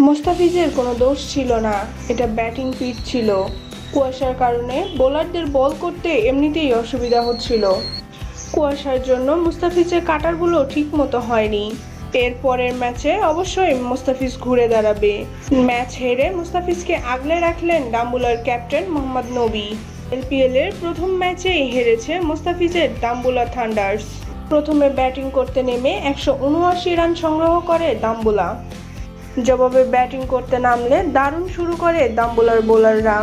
মোস্তাফিজের কোনো দোষ ছিল না। এটা ব্যাটিং পিচ ছিল। কুয়াশার কারণে বোলারদের বল করতে এমনিতেই অসুবিধা হচ্ছিল। কুয়াশার জন্য মুস্তাফিজের কাটারগুলো ঠিক মতো হয়নি। এর পরের ম্যাচে অবশ্যই মুস্তাফিজ ঘুরে দাঁড়াবে। ম্যাচ হেরে মুস্তাফিজকে আগলে রাখলেন ডাম্বুলার ক্যাপ্টেন মোহাম্মদ নবী। এলপিএল এর প্রথম ম্যাচেই হেরেছে মুস্তাফিজের ডাম্বুলা থান্ডার্স। প্রথমে ব্যাটিং করতে নেমে একশো উনআশি রান সংগ্রহ করে দাম্বুলা জবাবে ব্যাটিং করতে নামলে দারুণ শুরু করে দাম্বুলার বোলাররা।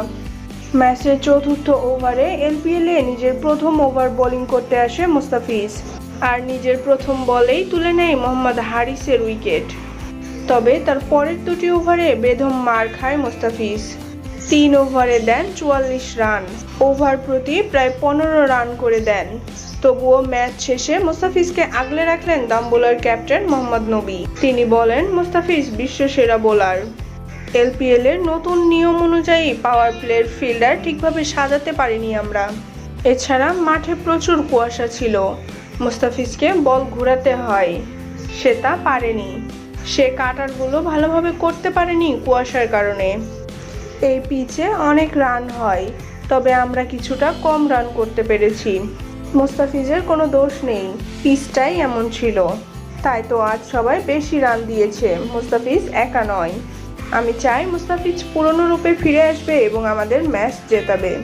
ম্যাচের চতুর্থ ওভারে এলপিএলে নিজের প্রথম ওভার বোলিং করতে আসে মুস্তাফিজ, আর নিজের প্রথম বলেই তুলে নেয় মোহাম্মদ হারিসের উইকেট। তবে তার পরের দুটি ওভারে বেদম মার খায় মুস্তাফিজ। তিন ওভারে দেন চুয়াল্লিশ রান, ওভার প্রতি প্রায় পনেরো রান করে দেন। তবুও ম্যাচ শেষে মুস্তাফিজকে আগলে রাখলেন দাম বোলার ক্যাপ্টেন মোহাম্মদ নবী। তিনি বলেন, মুস্তাফিজ বিশ্বসেরা বোলার। এলপিএল এর নতুন নিয়ম অনুযায়ী পাওয়ার প্লের ফিল্ডার ঠিকভাবে সাজাতে পারিনি আমরা। এছাড়া মাঠে প্রচুর কুয়াশা ছিল। মুস্তাফিজকে বল ঘোরাতে হয়। সে তা পারেনি। সে কাটারগুলো ভালোভাবে করতে পারেনি কুয়াশার কারণে। এই পিচে অনেক রান হয়। তবে আমরা কিছুটা কম রান করতে পেরেছি। মুস্তাফিজের কোনো দোষ নেই। পিসটাই এমন ছিল। তাই তো আজ সবাই বেশি রান দিয়েছে। মোস্তাফিজ একা নয়। আমি চাই মুস্তাফিজ পুরনো রূপে ফিরে আসবে এবং আমাদের ম্যাচ জেতাবে।